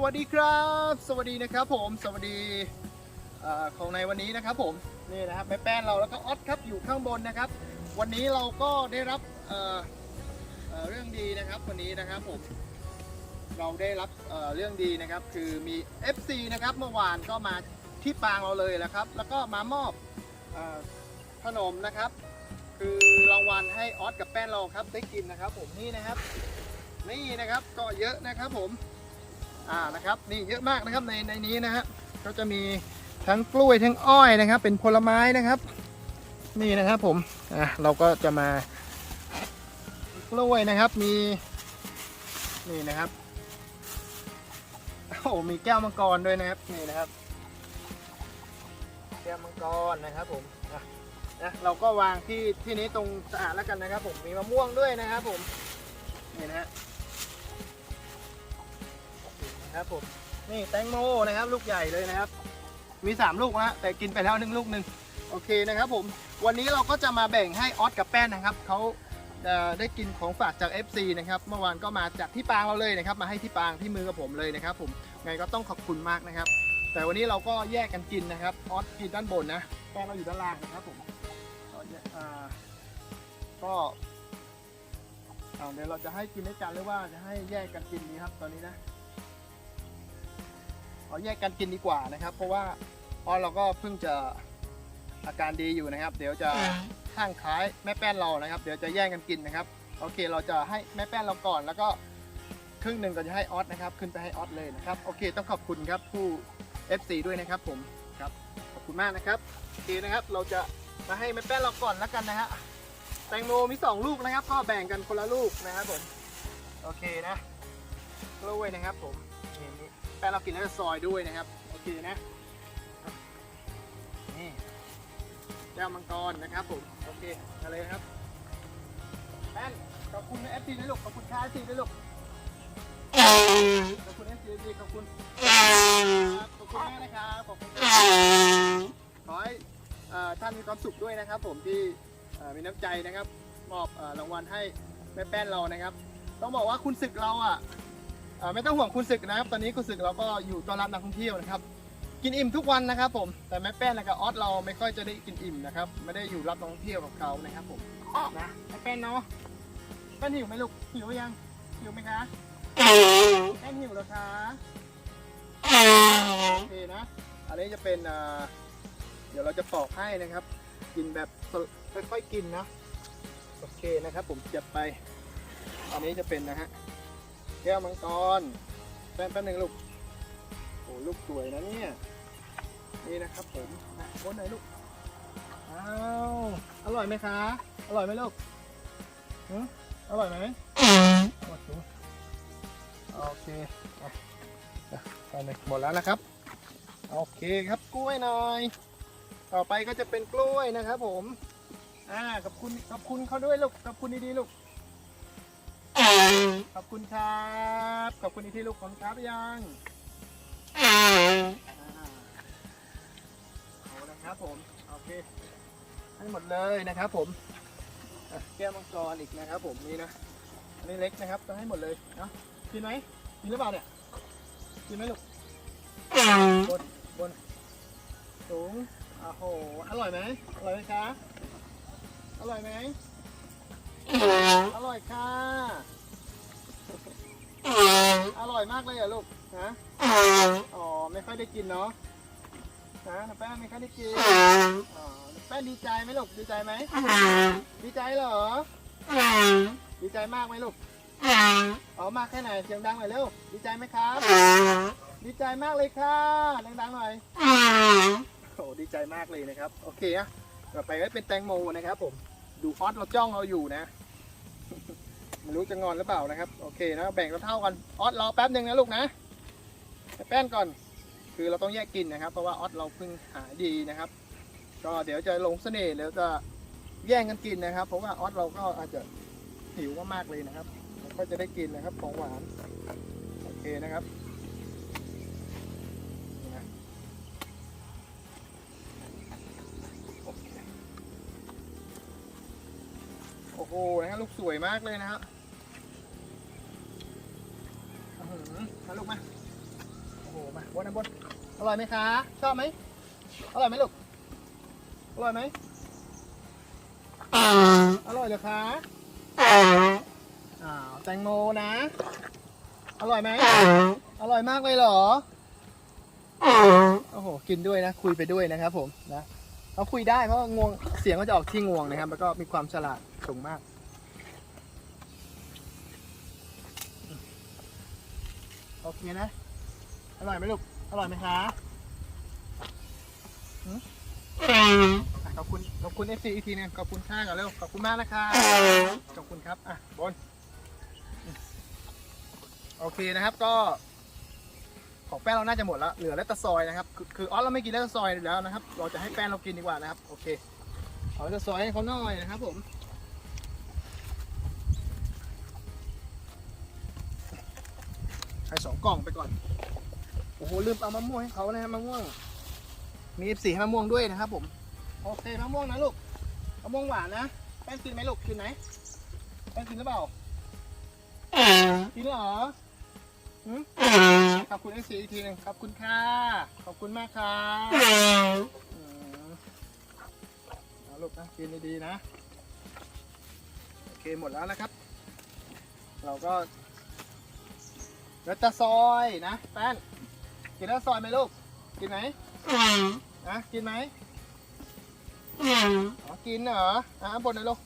สวัสดีครับ สวัสดีนะครับผมสวัสดีอของในวันนี้นะครับผมนี่นะครับแม่แป้นเราแล้วก็ออสครับอยู่ข้างบนนะครับ วันนี้เราก็ได้รับเเเรื่องดีนะครับวันนี้นะครับผมเราได้รับเเรื่องดีนะครับ คือมี FC นะครับเมื่อวานก็มาที่ปางเราเลยนะครับ แล้วก็มามอบอขนมนะครับ คือรางวัลให้ออสกับแป้นเราครับได้กินนะครับ ผมนี่นะครับนี่นะครับก็เยอะนะครับผม อ่านะครับนี่เยอะมากนะครับในในนี้นะฮะก็จะมีทั้งกล้วยทั้งอ้อยนะครับ เป็นผลไม้นะครับ นี่นะครับผมอะเราก็จะมากล้วยนะครับมีนี่นะครับโอ้มีแก้วมังกรด้วยนะครับนี่นะครับ แก้วมังกรนะครับผมนะเราก็วางที่ที่นี้ตรงสะอาดแล้วกันนะครับ ผมมีมะม่วงด้วยนะครับ ผมนี่นะฮะนะ ครับผมนี่แตงโมนะครับ ลูกใหญ่เลยนะครับ มี 3 ลูกนะแต่กินไปแล้วหนึ่งลูกหนึ่งโอเคนะครับผมวันนี้เราก็จะมาแบ่งให้ออสกับแป้นนะครับเขาเอ่อได้กินของฝากจาก FC นะครับเมื่อวานก็มาจากที่ปางเราเลยนะครับ มาให้ที่ปางที่มือกับผมเลยนะครับ ผมไงก็ต้องขอบคุณมากนะครับ แต่วันนี้เราก็แยกกันกินนะครับออสกินด้านบนนะแป้งเราอยู่ด้านล่างนะครับผมก็อ่าก็อ่าเดี๋ยวเราจะให้กินด้วยกันหรือว่าจะให้แยกกันกินดีครับตอนนี้นะ เอาแยกกันกินดีกว่านะครับ เพราะว่าเพราะเราก็เพิ่งจะอาการดีอยู่นะครับ เดี๋ยวจะข้างคล้ายแม่แป้นเรานะครับ เดี๋ยวจะแย่งกันกินนะครับ โอเค เราจะให้แม่แป้นเราก่อน แล้วก็ครึ่งหนึ่งก็จะให้ออสนะครับ ขึ้นไปให้ออสเลยนะครับ โอเค ต้องขอบคุณครับผู้ FC ด้วยนะครับผมครับ ขอบคุณมากนะครับโอเคนะครับ เราจะมาให้แม่แป้นเราก่อนแล้วกันนะฮะ แตงโมมีสองลูกนะครับ ก็แบ่งกันคนละลูกนะครับผม โอเคนะกล้วยนะครับผมนี่นี่ แป้งเรากินแล้วจะซอยด้วยนะครับ โอเคนะ นี่แก้วมังกรนะครับผม โอเคอะไรครับ แป้นขอบคุณเอฟซีด้วยลูก ขอบคุณค้าเอฟซีด้วยลูก ขอบคุณเอฟซีขอบคุณ ขอบคุณมากนะครับ ขอบคุณขอให้ท่านมีความสุขด้วยนะครับ ผมที่มีน้ำใจนะครับ มอบรางวัลให้แม่แป้นเรานะครับ ต้องบอกว่าคุณศึกเราอะ เอ่อไม่ต้องห่วงคุณศึกนะครับ ตอนนี้คุณศึกเราก็อยู่ต้อนรับนักท่องเที่ยวนะครับ กินอิ่มทุกวันนะครับผม แต่แม่แป้นและกับออสเราไม่ค่อยจะได้กินอิ่มนะครับ ไม่ได้อยู่รับนักท่องเที่ยวกับเขานะครับผม นะแม่แป้นเนาะแป้นหิวไหมลูก หิวยัง หิวไหมคะ แป้นหิวเหรอคะโอเคนะ อันนี้จะเป็นอ่าเดี๋ยวเราจะปอกให้นะครับ กินแบบค่อยๆกินนะ โอเคนะครับผมจัดไป อันนี้จะเป็นนะฮะ แก้วมังกรแป๊บแป๊บหนึ่งลูกโอ้ลูกสวยนะเนี่ยนี่นะครับผมนะวนไหนอยลูกอ้าวอร่อยไหมคะ อร่อยไหมลูกหึอร่อยไหมโอ้โหโอเคอะอะไปเลยหมดแล้วนะครับ โอเคครับกล้วยหน่อย ต่อไปก็จะเป็นกล้วยนะครับผม อ่าขอบคุณขอบคุณเขาด้วยลูกขอบคุณดีๆลูก ขอบคุณครับ ขอบคุณที่ลูกของครับยังเอาละครับผมโอเคให้หมดเลยนะครับผมแก้วมังกรอีกนะครับผมนี่นะอันนี้เล็กนะครับต้องให้หมดเลยเนาะกินไหมกินหรือเปล่าเนี่ยกินไหมลูกบนบนสูงโอ้โหอร่อยไหมอร่อยไหมคะอร่อยไหมอร่อยค่ะ อร่อยมากเลยเหรอลูกฮะอ๋อไม่ค่อยได้กินเนาะฮะแป้งไม่ค่อยได้กินอ๋อแป้งดีใจไหมลูกดีใจไหมดีใจเหรอดีใจมากไหมลูกอ๋อมากแค่ไหนเสียงดังหน่อยเร็วดีใจไหมครับ ดีใจมากเลยค่ะดังๆหน่อยโอ้ดีใจมากเลยนะครับ โอเคอะต่อไปก็เป็นแตงโมนะครับผมดูออสเราจ้องเราอยู่นะ ไม่รู้จะงอนหรือเปล่านะครับ โอเคนะแบ่งเท่าๆกันออสรอแป๊บหนึ่งนะลูกนะแป้นก่อน คือเราต้องแยกกินนะครับ เพราะว่าออสเราเพิ่งหายดีนะครับ ก็เดี๋ยวจะลงเสน่ห์แล้วจะแย่งกันกินนะครับ เพราะว่าออสเราก็อาจจะหิวมากๆเลยนะครับก็จะได้กินนะครับของหวานโอเคนะครับโอ้โหนะฮะลูกสวยมากเลยนะฮะอื้อหือ มาลูกมา โอ้โห มาบนนะบนอร่อยไหมคะ ชอบไหมอร่อยไหมลูก อร่อยไหมอร่อยเหรอคะอ้าวแตงโมนะ อร่อยไหมอร่อยมากเลยเหรอ โอ้โห กินด้วยนะ คุยไปด้วยนะครับผมนะเราคุยได้เพราะว่างวง เสียงก็จะออกที่งวงนะครับ แล้วก็มีความฉลาดสูงมาก อเคนะ อร่อยไหมลูก อร่อยไหมคะหืมอะขอบคุณขอบคุณ FC อีกทีหนึงขอบคุณค่าก่อนเร็วขอบคุณมากนะคะขอบคุณครับอะบนโอเคนะครับก็ ของแป้งเราน่าจะหมดแล้วเหลือเลตเตอร์ซอยนะครับคือคือออสเราไม่กินเลตเตอร์ซอยแล้วนะครับ เราจะให้แป้งเรากินดีกว่านะครับ โอเคเอาเลตเตอร์ซอยให้เขาหน่อยนะครับผม ให้สองกล่องไปก่อน โอ้โหลืมเอามะม่วงให้เขานะครับมะม่วง มีเอฟสีให้มะม่วงด้วยนะครับผม โอเคมะม่วงนะลูก มะม่วงหวานนะ แป้งกินไหมลูกกินไหมแป้งกินหรือเปล่ากินเหรอขอบคุณเอฟสีอีกทีหนึงขอบคุณค่ะ ขอบคุณมากค่ะอืมเอาลูกนะกินดีๆนะ โอเคหมดแล้วนะครับ เราก็ แล้วจะซอยนะแป้นกินแล้วซอยไหมลูก กินไหมนะกินไหมอ๋อกินเหรออะบนหน่อยลูก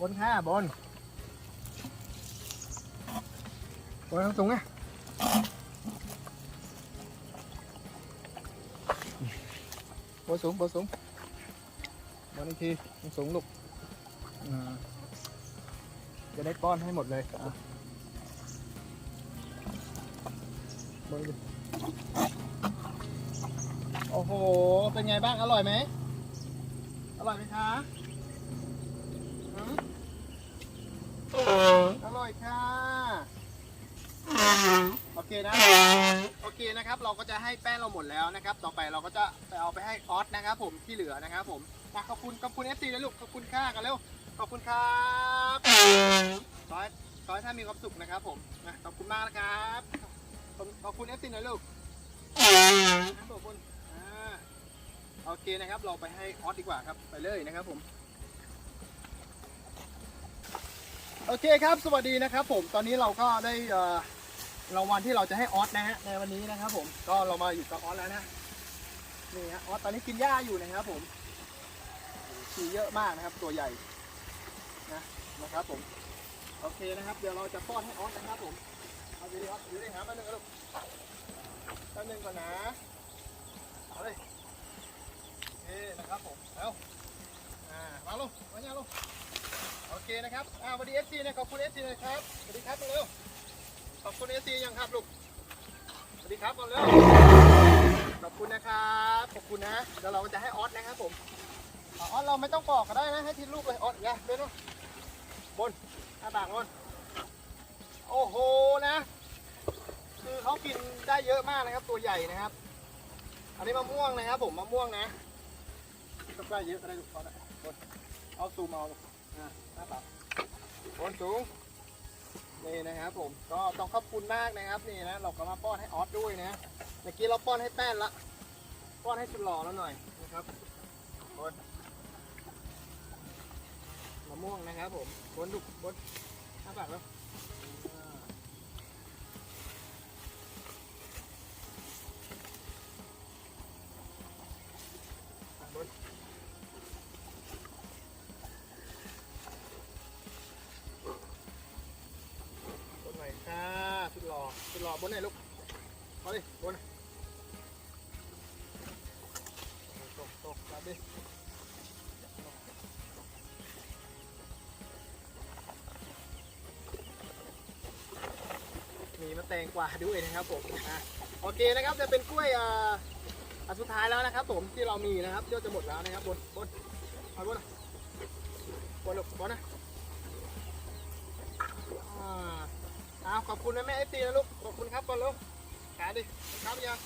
บนค่ะบนบนทางสูงไงบนสูงบนสูงบนอีกทีสูงลูกอ่า จะได้ป้อนให้หมดเลยอะเบิ่งดิโอ้โห เป็นไงบ้าง อร่อยไหม อร่อยไหมคะหืมอร่อยค่ะ โอเคนะ โอเคนะครับ เราก็จะให้แป้งเราหมดแล้วนะครับ ต่อไปเราก็จะไปเอาไปให้ออสนะครับผมที่เหลือนะครับผมอะขอบคุณ ขอบคุณเอฟซีนะลูก ขอบคุณค่ากันเร็ว ขอบคุณครับขอให้ขอให้ท่านมีความสุขนะครับผมนะขอบคุณมากนะครับขอบขอบคุณเอฟซีหน่อยลูกขอบคุณอ่าโอเคนะครับ เราไปให้ออสดีกว่าครับ ไปเลยนะครับผม โอเคครับ สวัสดีนะครับ ผม ตอนนี้เราก็ได้เอ่อรางวัลที่เราจะให้ออสนะฮะ ในวันนี้นะครับ ผม ก็เรามาอยู่กับออสแล้วนะ นี่ฮะ ออสตอนนี้กินหญ้าอยู่นะครับ ผมขี่เยอะมากนะครับ ตัวใหญ่ นะครับผม โอเคนะครับ เดี๋ยวเราจะป้อนให้ออสนะครับผม เอาดีๆออสอยู่ได้หาแป๊บนึงนะลูกแป๊บนึงก่อนนะ เอาเลยโอเคนะครับผมเอาอ่ามาลูกมาเนี่ยลูกโอเคนะครับ อ่าสวัสดีเอฟซีนะขอบคุณเอฟซีเลยครับสวัสดีครับเร็วขอบคุณเอฟซียังครับลูก สวัสดีครับก่อนเร็วขอบคุณนะครับ ขอบคุณนะ เดี๋ยวเราจะให้ออสนะครับผม ออสเราไม่ต้องปอกก็ได้นะ ให้ทีลูกเลยออสอย่าเดินลูก บนหน้าต่างบนโอ้โหนะ คือเขากินได้เยอะมากนะครับ ตัวใหญ่นะครับ อันนี้มะม่วงนะครับ ผมมะม่วงนะก็ได้เยอะก็ได้ลูกเขาได้บนเอาซูมเอาหน้าต่างบนสูงนี่นะครับผมก็ต้องขอบคุณมากนะครับนี่นะเราก็มาป้อนให้ออสด้วยนะเมื่อกี้เราป้อนให้แป้นละป้อนให้สุดหล่อแล้วหน่อย ม่วงนะครับผมบนดุกบนหน้าปากแล้วบนบนหน่อยค่ะสุดหล่อสุดหล่อบนไหนอยลูกเอาดิบน แตงกวาด้วยนะครับผมอะโอเคนะครับจะเป็นกล้วยอ่าอันสุดท้ายแล้วนะครับ ผมที่เรามีนะครับยอดจะหมดแล้วนะครับบนบนเอาบนนะบนลูกบนนะอ่าเอาขอบคุณนะแม่เอฟซีนะลูกขอบคุณครับก่อนลูกขาดิครับยัง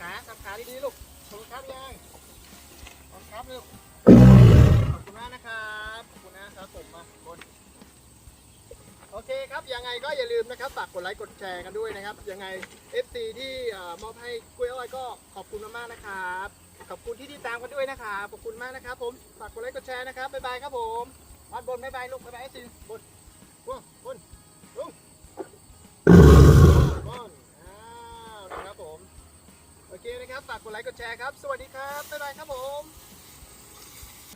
ขาสับขาดีๆลูกขอบคุณครับยังขอบคุณครับลูกขอบคุณมากนะครับขอบคุณนะครับผมมาบน โอเคครับ ยังไงก็อย่าลืมนะครับฝากกดไลค์กดแชร์กันด้วยนะครับ ยังไง FC ที่เอ่อมอบให้กล้วยอ้อยก็ขอบคุณมากๆนะครับ ขอบคุณที่ติดตามกันด้วยนะครับขอบคุณมากนะครับ ผมฝากกดไลค์กดแชร์นะครับบ๊ายบายครับผมวัดบนบ๊ายบายลูกบ๊ายบาย FC บนบนบนลงบนอ้าวนะครับผมโอเคนะครับฝากกดไลค์กดแชร์ครับ สวัสดีครับบ๊ายบายครับผม